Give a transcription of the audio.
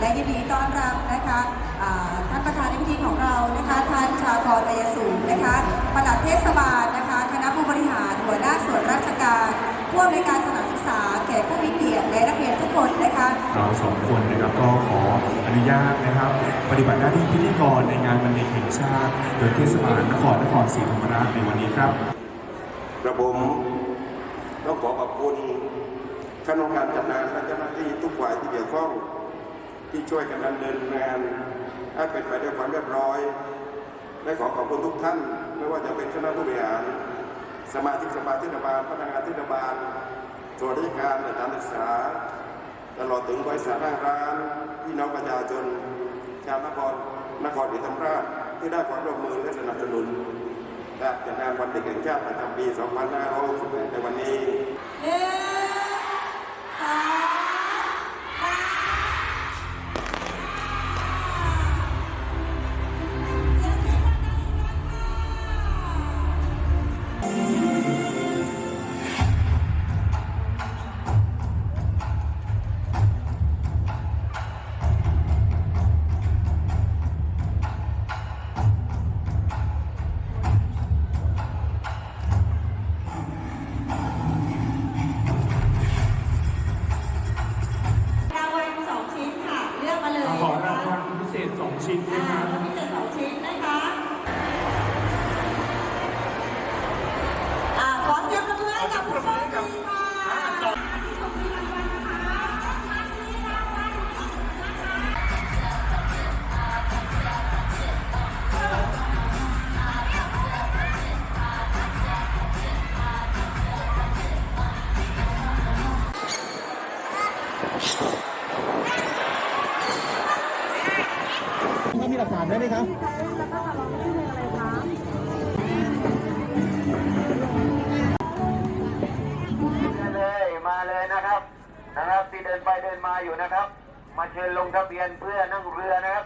และยินดีต้อนรับนะคะอ่าท่านประธานในพิธีของเรานะคะท่านชากรอายสูงนะคะปลัดเทศบาลนะคะ คณะผู้บริหารหัวหน้าส่วนราชการผู้อำนวยการสถานศึกษาแขกผู้มีเกียรติและนักเรียนทุกคนนะคะ เราสองคนนะครับก็ขออนุญาตนะครับ ปฏิบัติหน้าที่พิธีกรในงานวันเด็กแห่งชาติโดยเทศบาลนครนครศรีธรรมราชในวันนี้ครับกระผมต้องขอขอบคุณ คณะกรรมการจัดงานและเจ้าหน้าที่ทุกฝ่ายที่เกี่ยวข้องที่ช่วยกันดำเนินงานให้เป็นไปด้วยความเรียบร้อย และขอขอบคุณทุกท่าน ไม่ว่าจะเป็นคณะผู้บริหาร สมาชิกสภาเทศบาลพนักงานเทศบาลส่วนราชการและการศึกษา ตลอดถึงบริษัทห้างร้านพี่น้องประชาชน ชาวนครนครศรีธรรมราชที่ได้ความร่วมมือและสนับสนุนการจัดงานวันเด็กแห่งชาติประจำปี 2568ในวันนี้ ห 2 ชิ้นอ่านะครับรางวัลพิเศษสองชิ้นนะคะ หลักฐานได้ไหมครับเลยมาเลยนะครับ นะครับที่เดินไปเดินมาอยู่นะครับ มาเชิญลงทะเบียนเพื่อนั่งเรือนะครับ